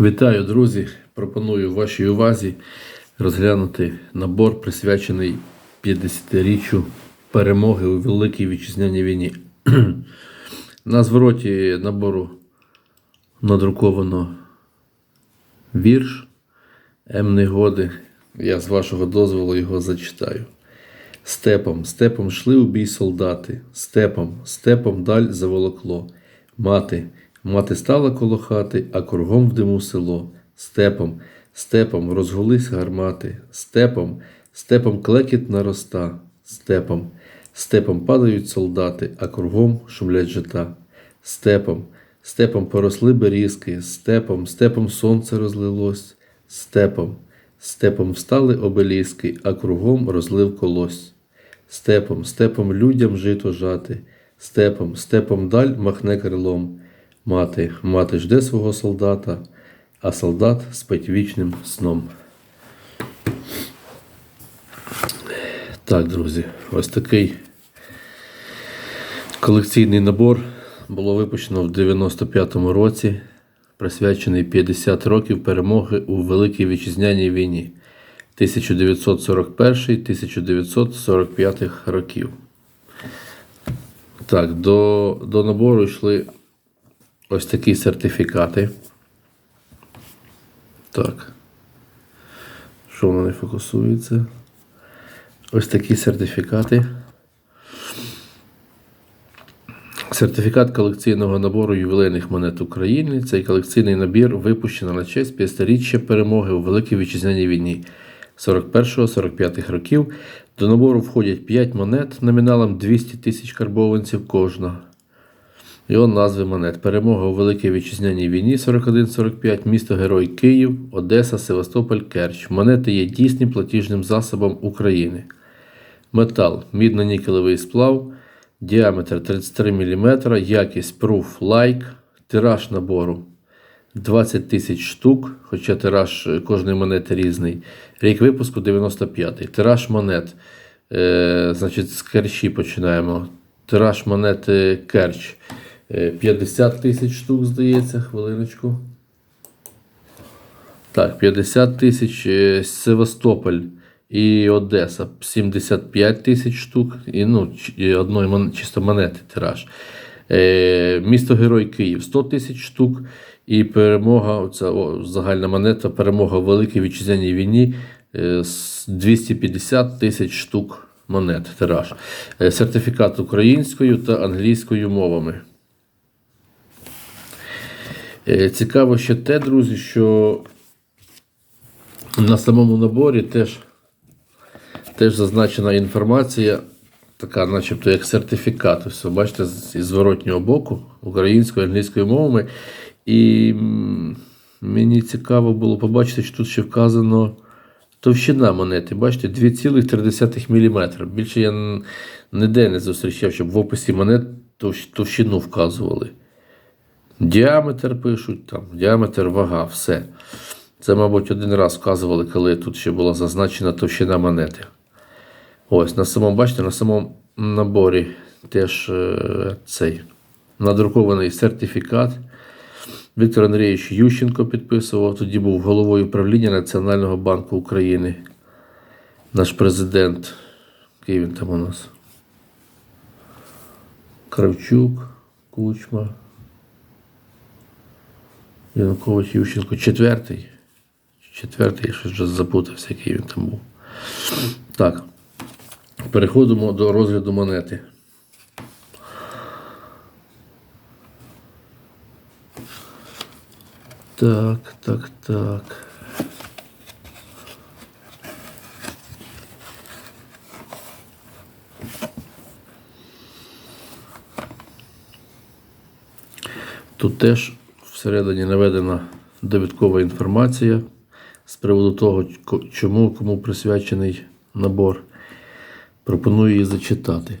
Вітаю, друзі! Пропоную вашій увазі розглянути набор, присвячений 50-річчю перемоги у Великій Вітчизняній війні. На звороті набору надруковано вірш М. Негоди. Я з вашого дозволу його зачитаю. Степом, степом йшли у бій солдати, степом, степом даль заволокло. Мати, мати стала коло хати, а кругом в диму село. Степом, степом розгулись гармати, степом, степом клекіт нароста, степом, степом падають солдати, а кругом шумлять жита. Степом, степом поросли берізки, степом, степом сонце розлилось, степом, степом встали обеліски, а кругом розлив колось. Степом, степом людям жито жати, степом, степом даль махне крилом. Мати, мати жде свого солдата, а солдат спить вічним сном. Так, друзі, ось такий колекційний набор було випущено в 95-му році, присвячений 50 років перемоги у Великій Вітчизняній війні 1941-1945 років. Так, до, до набору йшли ось такі сертифікати. Так. Що воно не фокусується? Ось такі сертифікати. Сертифікат колекційного набору ювілейних монет України. Цей колекційний набір випущено на честь 50-річчя перемоги у Великій Вітчизняній війні 41-45 років. До набору входять 5 монет номіналом 200 тисяч карбованців кожна. Його назви монет. Перемога у Великій Вітчизняній війні 41-45, місто Герой Київ, Одеса, Севастополь, Керч. Монети є дійсним платіжним засобом України. Метал мідно-нікелевий сплав, діаметр 33 мм, якість Proof Like, тираж набору 20 тисяч штук, хоча тираж кожної монети різний. Рік випуску 95-й. Тираж монет. Е, значить, з керчі починаємо. Тираж монети Керч. Е, 50 тисяч штук, здається, хвилиночку. Так, 50 тисяч е, Севастополь і Одеса 75 тисяч штук, і ну, одної чисто монети тираж. Е, місто Герой Київ 100 тисяч штук. І перемога, оця о, загальна монета, перемога в Великій Вітчизняній війні е, 250 тисяч штук монет тираж. Е, сертифікат українською та англійською мовами. Е, Цікаво ще те, друзі, що на самому наборі теж, теж зазначена інформація, така, начебто, як сертифікат. Ось, бачите, з зворотнього боку українською англійською мовами. І мені цікаво було побачити, що тут ще вказано товщина монети. Бачите, 2,3 мм. Більше я ніде не зустрічав, щоб в описі монет товщину вказували. Діаметр пишуть, там, діаметр, вага, все. Це, мабуть, один раз вказували, коли тут ще була зазначена товщина монети. Ось, на самому, бачите, на самому наборі теж е, цей надрукований сертифікат. Віктор Андрійович Ющенко підписував, тоді був головою правління Національного банку України. Наш президент. Який він там у нас? Кравчук, Кучма. Янукович Ющенко. Четвертий. Четвертий, я щось вже запутався, який він там був. Так. Переходимо до розгляду монети. Так, так, так. Тут теж всередині наведена довідкова інформація з приводу того, чому кому присвячений набор. Пропоную її зачитати.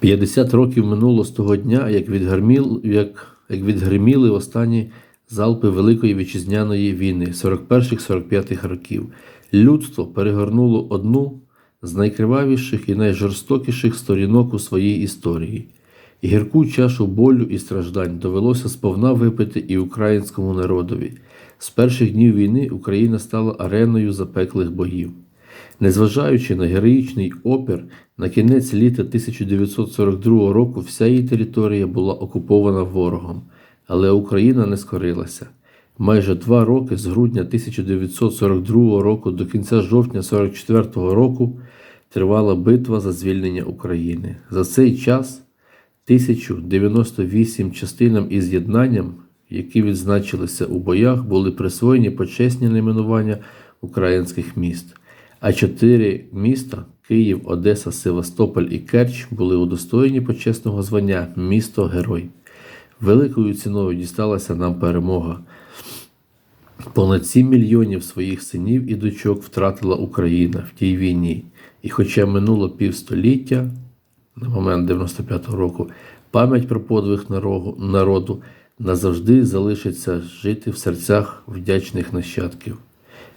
50 років минуло з того дня, як, відгриміл, як, як відгриміли останні залпи Великої Вітчизняної війни 41-45 років. Людство перегорнуло одну з найкривавіших і найжорстокіших сторінок у своїй історії. Гірку чашу болю і страждань довелося сповна випити і українському народові. З перших днів війни Україна стала ареною запеклих боїв. Незважаючи на героїчний опір, на кінець літа 1942 року вся її територія була окупована ворогом, але Україна не скорилася. Майже два роки з грудня 1942 року до кінця жовтня 1944 року тривала битва за звільнення України. За цей час 1098 частинам і з'єднанням, які відзначилися у боях, були присвоєні почесні найменування українських міст. А чотири міста Київ, Одеса, Севастополь і Керч були удостоєні почесного звання місто Герой. Великою ціною дісталася нам перемога. Понад 7 мільйонів своїх синів і дочок втратила Україна в тій війні. І хоча минуло півстоліття, на момент 95-го року, пам'ять про подвиг народу, назавжди залишиться жити в серцях вдячних нащадків.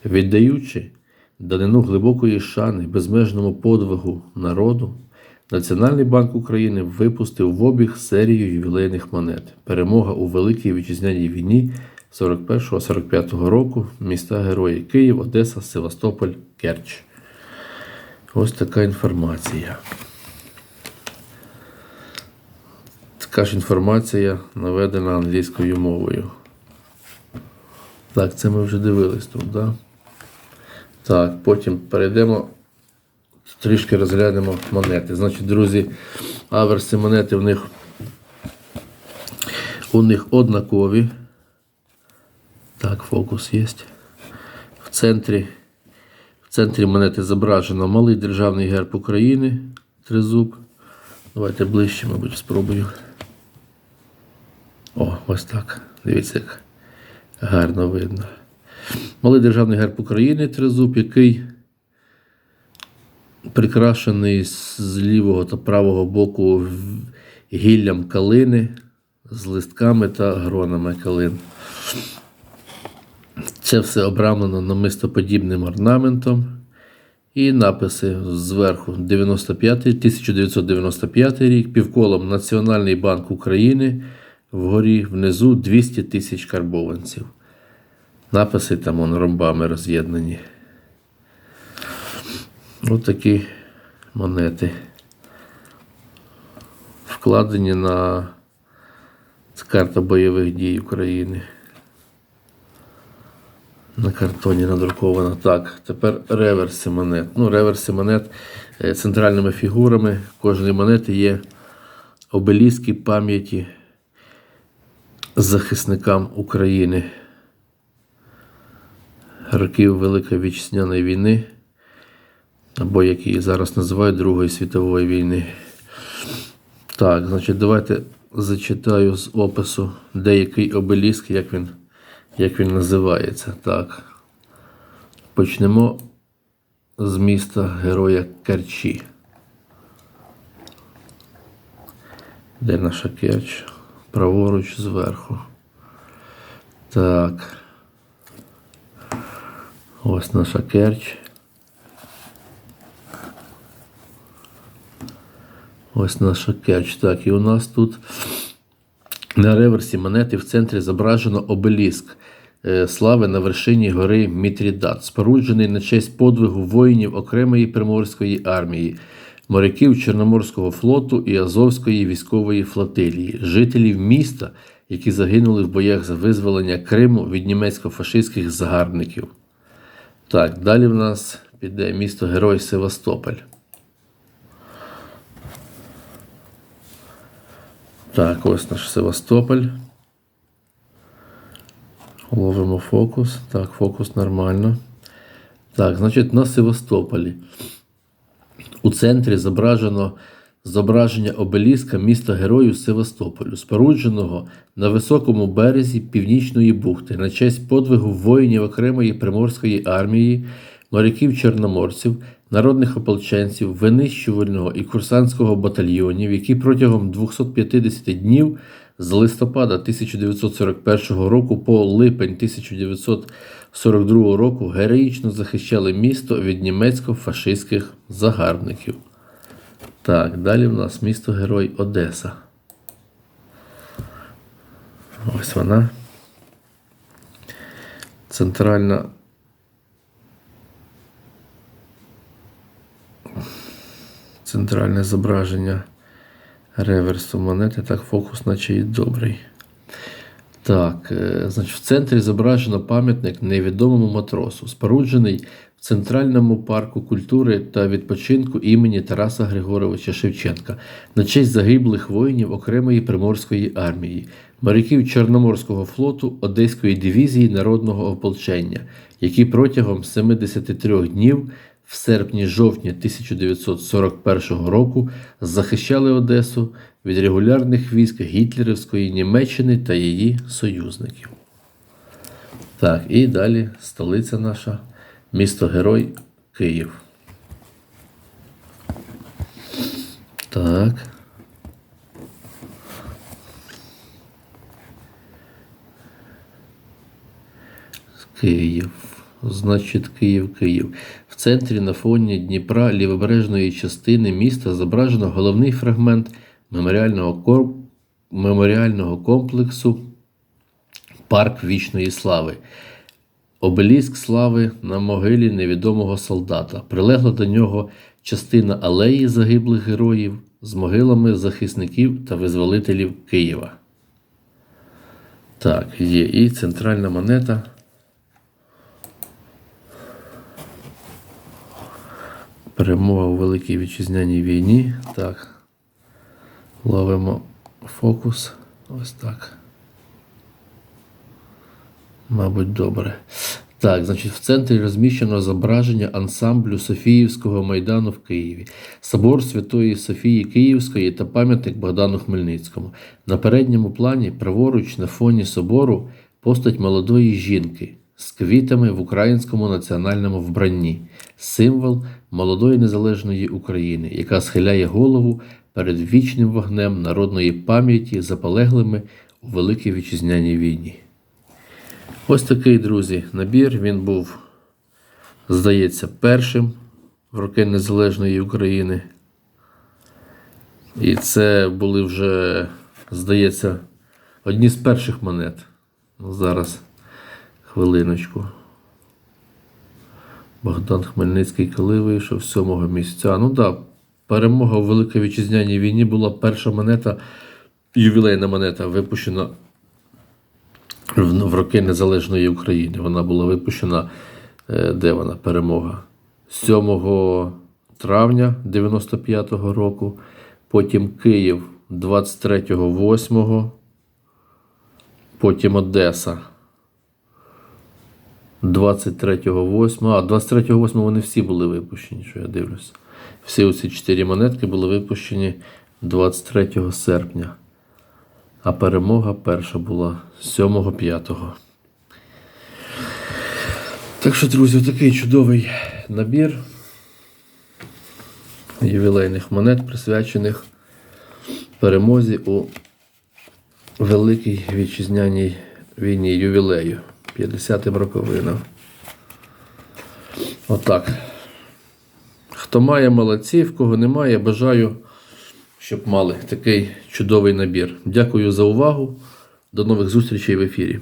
Віддаючи данину глибокої шани безмежному подвигу народу, Національний банк України випустив в обіг серію ювілейних монет. Перемога у Великій Вітчизняній війні 41-45 року, міста Герої Київ, Одеса, Севастополь, Керч. Ось така інформація. Така ж інформація наведена англійською мовою. Так, це ми вже дивились тут? Да? Так, потім перейдемо, трішки розглянемо монети. Значить, друзі, аверси монети в них у них однакові. Так, фокус є. В центрі, в центрі монети зображено малий державний герб України. Тризуб. Давайте ближче, мабуть, спробую. О, ось так. Дивіться, як гарно видно. Малий державний герб України тризуб, який прикрашений з лівого та правого боку гіллям калини з листками та гронами калин. Це все обрамлено намистоподібним орнаментом. І написи зверху 95, 1995 рік, півколом Національний банк України, вгорі внизу 200 тисяч карбованців. Написи там он ромбами роз'єднані. Ось такі монети. Вкладені на карта бойових дій України. На картоні надруковано. Так, тепер реверси монет. Ну, реверси монет е, центральними фігурами кожної монети є обеліски пам'яті захисникам України років Великої Вітчизняної війни, або як її зараз називають Другої світової війни. Так, значить, давайте зачитаю з опису деякий обеліск, як він, як він називається. Так. Почнемо з міста Героя Керчі. Де наша Керч? Праворуч зверху. Так. Ось наша Керч. Ось наша Керч. Так, і у нас тут на реверсі монети в центрі зображено обеліск е, слави на вершині гори Мітрідат, споруджений на честь подвигу воїнів окремої приморської армії, моряків Чорноморського флоту і Азовської військової флотилії, жителів міста, які загинули в боях за визволення Криму від німецько-фашистських загарбників. Так, далі в нас піде місто Герой Севастополь. Так, ось наш Севастополь. Ловимо фокус. Так, фокус нормально. Так, значить, на Севастополі. У центрі зображено зображення обеліска міста Героїв Севастополю, спорудженого на високому березі Північної бухти на честь подвигу воїнів окремої приморської армії, моряків-чорноморців, народних ополченців, винищувального і курсантського батальйонів, які протягом 250 днів з листопада 1941 року по липень 1942 року героїчно захищали місто від німецько-фашистських загарбників. Так, далі в нас місто Герой Одеса. Ось вона. Центральна. Центральне зображення реверсу монети. Так, фокус, наче і добрий. Так, е, значить, в центрі зображено пам'ятник невідомому матросу, споруджений в Центральному парку культури та відпочинку імені Тараса Григоровича Шевченка на честь загиблих воїнів окремої приморської армії, моряків Чорноморського флоту Одеської дивізії народного ополчення, які протягом 73 днів в серпні-жовтні 1941 року захищали Одесу від регулярних військ гітлерівської Німеччини та її союзників. Так, і далі столиця наша, місто Герой Київ. Так. Київ. Значить, Київ, Київ. В центрі на фоні Дніпра лівобережної частини міста зображено головний фрагмент меморіального, меморіального комплексу Парк Вічної Слави. Обеліск слави на могилі невідомого солдата. Прилегла до нього частина алеї загиблих героїв з могилами захисників та визволителів Києва. Так, є і центральна монета. Перемога у Великій Вітчизняній війні. Так. Ловимо фокус. Ось так. Мабуть, добре. Так, значить, в центрі розміщено зображення ансамблю Софіївського майдану в Києві, собор Святої Софії Київської та пам'ятник Богдану Хмельницькому. На передньому плані, праворуч на фоні собору, постать молодої жінки з квітами в українському національному вбранні, символ молодої незалежної України, яка схиляє голову перед вічним вогнем народної пам'яті заполеглими у Великій Вітчизняній війні. Ось такий, друзі, набір. Він був, здається, першим в роки Незалежної України. І це були вже, здається, одні з перших монет. Ну, Зараз хвилиночку. Богдан Хмельницький, коли вийшов 7 місяця. Ну так, да, перемога у Великій Вітчизняній війні була перша монета, ювілейна монета, випущена в, роки Незалежної України. Вона була випущена, е, де вона перемога? 7 травня 95-го року, потім Київ 23-8, потім Одеса 23-8. А, 23-8 вони всі були випущені, що я дивлюся. Всі оці чотири монетки були випущені 23 серпня. А перемога перша була 7-5. Так що, друзі, такий чудовий набір ювілейних монет, присвячених перемозі у Великій Вітчизняній війні ювілею 50-м роковинам. Отак. Хто має молодці, в кого немає, бажаю, щоб мали такий чудовий набір. Дякую за увагу. До нових зустрічей в ефірі.